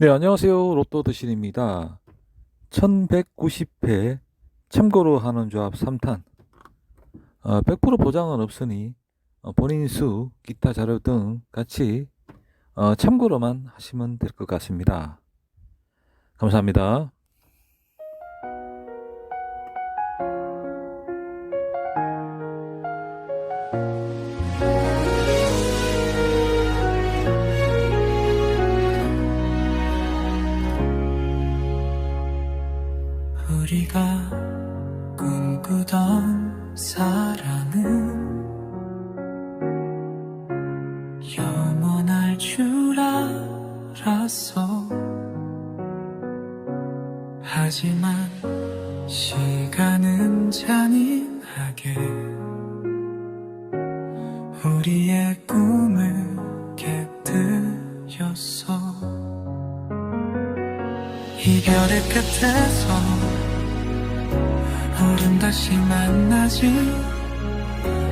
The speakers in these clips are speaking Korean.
네, 안녕하세요. 로또 드신입니다. 1190회 참고로 하는 조합 3탄. 어, 100% 보장은 없으니 어, 본인 수, 기타 자료 등 같이 어, 참고로만 하시면 될 것 같습니다. 감사합니다. 우리가 꿈꾸던 사랑은 영원할 줄 알았어. 하지만 시간은 잔인하게 우리의 꿈을 깨뜨렸어. 이별의 끝에서 우린 다시 만나지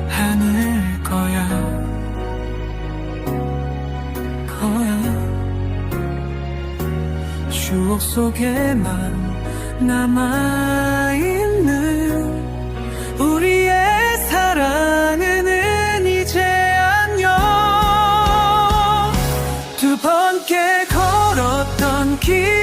않을 거야. 거야. 추억 속에만 남아있는 우리의 사랑은 이제 안녕 두 번께 걸었던 길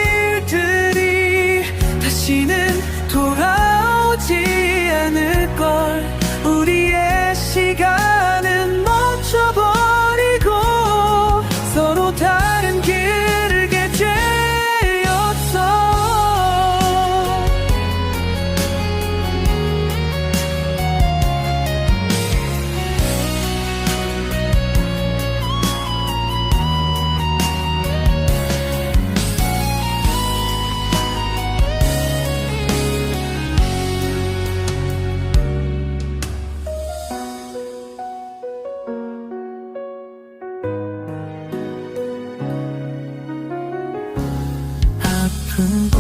아프고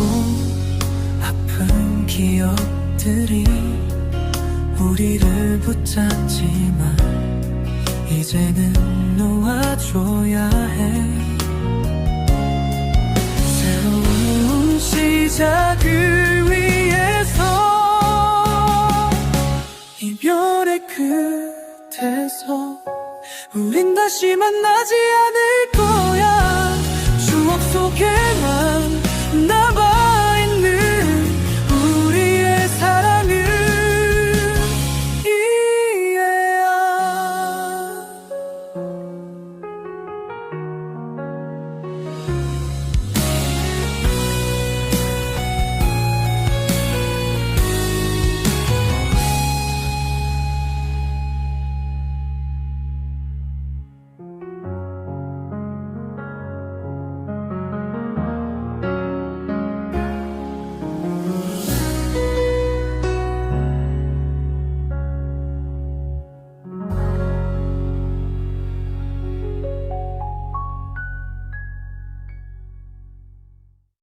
아픈 기억들이 우리를 붙잡지만 이제는 놓아줘야 해. 새로운 시작을 위해서 이별의 끝에서 우린 다시 만나지 않을 거야. 추억 속에 Number.